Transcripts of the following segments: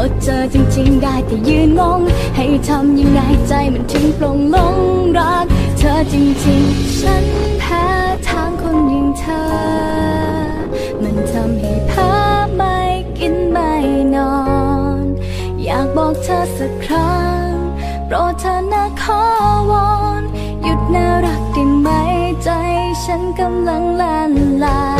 อพอเจอจริงๆได้แต่ยืนงง ให้ทำยังไงใจมันถึงปลงลงรัก เธอจริงๆ ฉันแพ้ทางคนอย่างเธอ มันทำให้เพ้อไม่กินไม่นอน อยากบอกเธอสักครั้งโปรดเธอนะขอวอนหยุดน่ารักได้ไหมใจฉันกำลังละลาย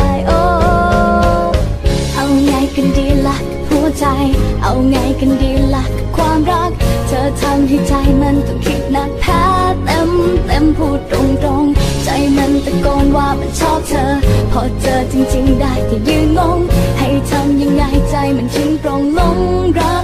โอ้เอา เอาไงกันดีล่ะกับความรัก เธอทำให้ใจมันต้องคิดหนักแพ้เต็มเต็มพูดตรงตรงใจมันตะโกนว่ามันชอบเธอ พอเจอจริง ๆ ได้แต่ยืนงง ให้ทำยังไงใจมันถึงปรงลงรัก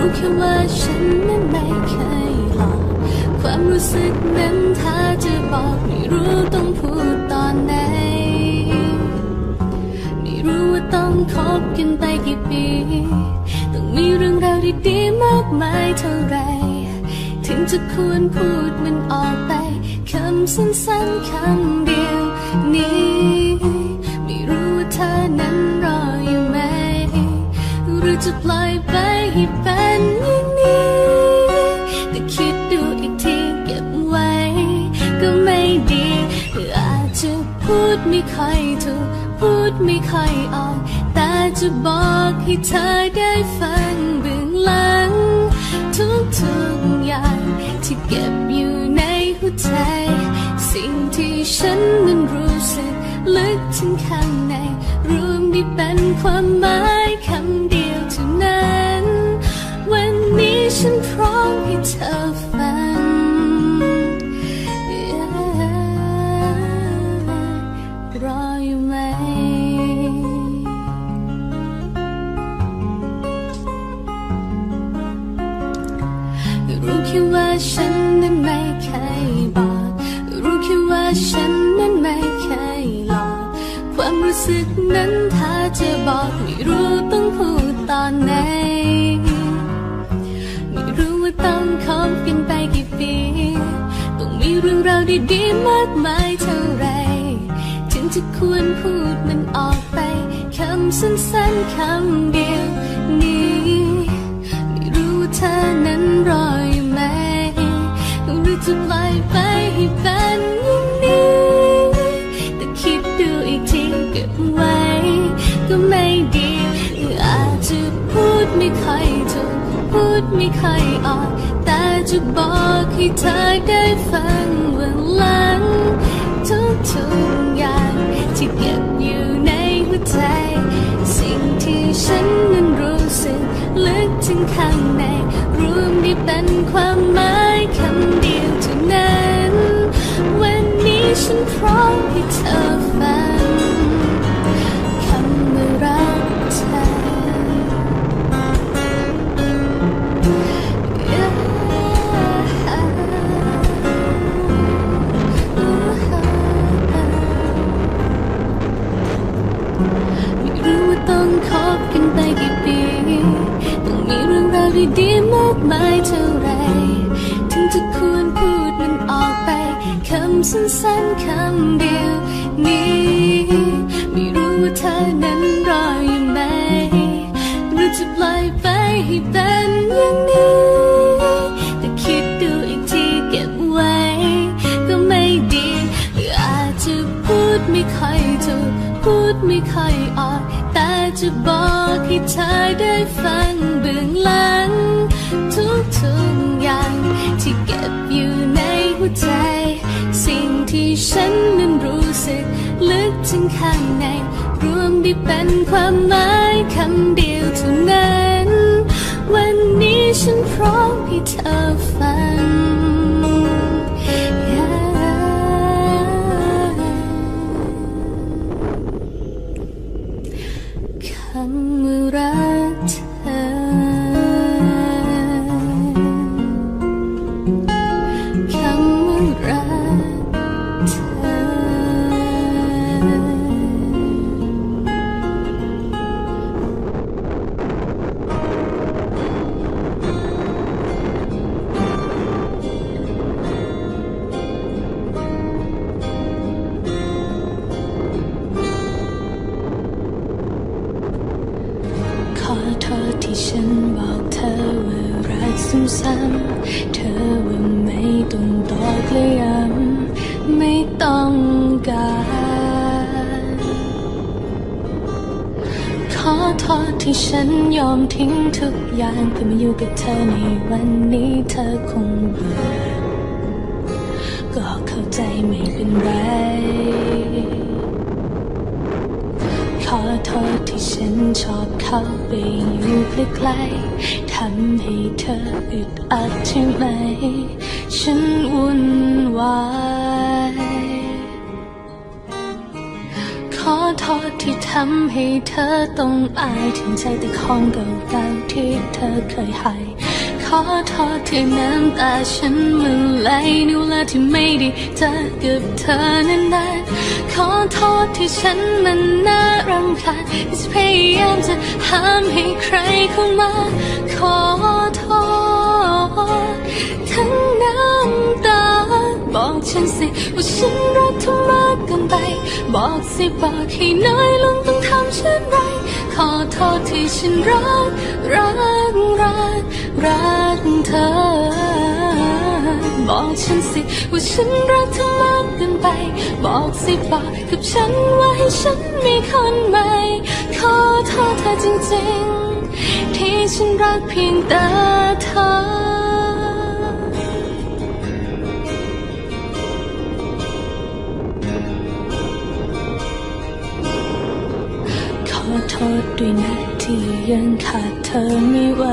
รู้แค่ว่าฉันนั้นไม่เคยหลอกความรู้สึกนั้นถ้าจะบอกไม่รู้ต้องพูดตอนไหน ไม่รู้ว่าต้องคบกันไปกี่ปี ต้องมีเรื่องราวดีๆมากมายเท่าไร ถึงจะควรพูดมันออกไปคำสั้นๆคำเดียว จะบอกให้เธอได้ฟังเบื้องหลัง ทุกทุกอย่างที่เก็บอยู่ในหัวใจ สิ่งที่ฉันนั้นรู้สึกลึกถึงข้างใน รวมได้เป็นความหมายคำ สึกนั้นถ้าจะบอกไม่รู้ต้องพูดตอนไหน ไม่รู้ว่าต้องคบกันไปกี่ปี ต้องมีเรื่องราวดีๆมากมายเท่าไร ถึงจะควรพูดมันออกไปคำสั้นๆคำเดียวนี้ ไม่รู้ว่าเธอนั้นรอย ให้เธอได้ฟังว่าหลังทุกๆอย่างที่เก็บอยู่ในหัวใจ สิ่งที่ฉันนั้นรู้สึกลึกถึงข้างใน รวมได้เป็นความหมายคำเดียวเท่านั้น วันนี้ฉันพร้อมให้เธอฟัง เรื่องราวดีมากมายเท่าไร ถึงจะควรพูดมันออกไป คำสั้นๆคำเดียวนี้ ไม่รู้ว่าเธอนั้นรออยู่ไหมหรือจะปล่อยไปให้เป็นอย่างนี้แต่คิดดูอีกทีเก็บไว้ ก็ไม่ดีหรืออาจจะพูดไม่ค่อยถูกพูดไม่ค่อยออก จะบอกให้เธอได้ฟังเบื้องหลัง ทุกๆอย่างที่เก็บอยู่ในหัวใจ สิ่งที่ฉันนั้นรู้สึก ลึกถึงข้างใน รวมได้เป็นความหมายคำเดียวเท่านั้น วันนี้ฉันพร้อมให้เธอฟัง คำว่ารักเธ ที่ฉันบอกเธอว่ารักซ้ำๆเธอว่าไม่ต้องตอกและย้ำไม่ต้องการ ขอโทษที่ฉันยอมทิ้งทุกอย่างเพื่อมาอยู่กับเธอในวันนี้เธอคงเบื่อก็เข้าใจไม่เป็นไร ชอบเข้าไปอยู่ใกล้ๆทำให้เธออึดอัดใช่ไหม ฉันวุ่นวายขอโทษที่ทำให้เธอต้องอายถึงใจแต่ของเก่าๆที่เธอเคยให้ ขอโทษที่น้ำตาฉันมันไหลในเวลาที่ไม่ได้เจอกับเธอนานๆขอโทษที่ฉันมันน่ารำคาญที่พยายามจะห้ามให้ใครเข้ามาขอโทษทั้งน้ำตาบอกฉันสิว่าฉันรักเธอมากเกินไป บอกสิบอกให้น้อยลงต้องทำเช่นไร อโทษที่ฉันรัก รัก รัก รักเธอ บอกฉันสิว่าฉันรักเธอมากเกินไป บอกสิบอกกับฉันว่าให้ฉันมีคนใหม่ ขอโทษเธอจริงๆ ที่ฉันรักเพียงแต่เธอ ษด้วยนะที่ยังขาดเธอไม่ไหว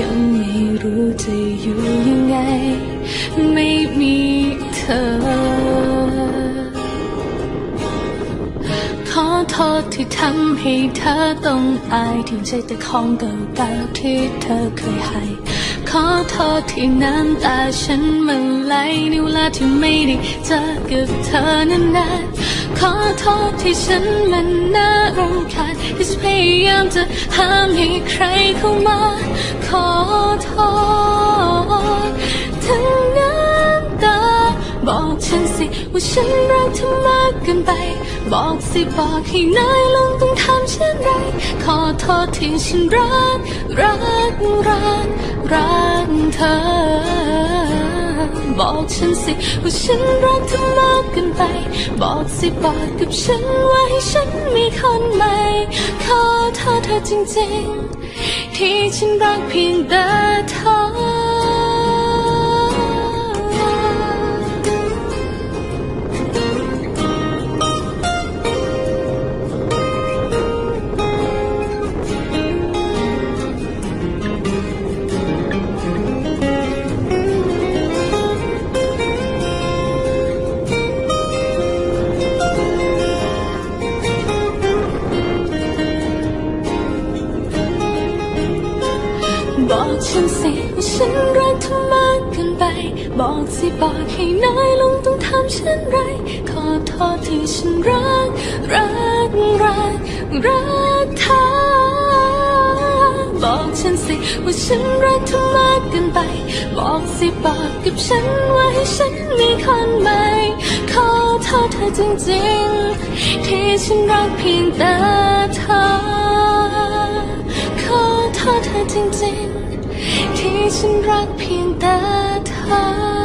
ยังไม่รู้จะอยู่ยังไง ไม่มีเธอ ขอโทษที่ทำให้เธอต้องอายที่ใจแต่ของเก่าๆที่เธอเคยให้ขอโทษที่น้ำตาฉันมันไหลในเวลาที่ไม่ได้เจอกับเธอนานๆ ขอโทษที่ฉันมันน่ารำคาญที่พยายามจะห้ามให้ใครเข้ามา ขอโทษทั้งน้ำตา บอกฉันสิว่าฉันรักเธอมากเกินไป บอกสิบอกให้น้อยลงต้องทำเช่นไร ขอโทษที่ฉันรัก รักรักรักเธอ บอกฉันสิว่าฉันรักเธอมากเกินไป บอกสิบอกกับฉันว่าให้ฉันมีคนใหม่ขอโทษเธอจริงๆ ที่ฉันรักเพียงแต่เธอ บอกฉันสิว่าฉันรักเธอมากเกินไป บอกสิบอกให้น้อยลงต้องทำเช่นไร ขอโทษที่ฉันรัก รัก รัก รักเธอ บอกฉันสิว่าฉันรักเธอมากเกินไป บอกสิบอกกับฉันว่าให้ฉันมีคนใหม่ ขอโทษเธอจริงๆ ที่ฉันรักเพียงแต่เธอ ขอโทษเธอจริงๆ ที่ฉันรักเพียงแต่เธอ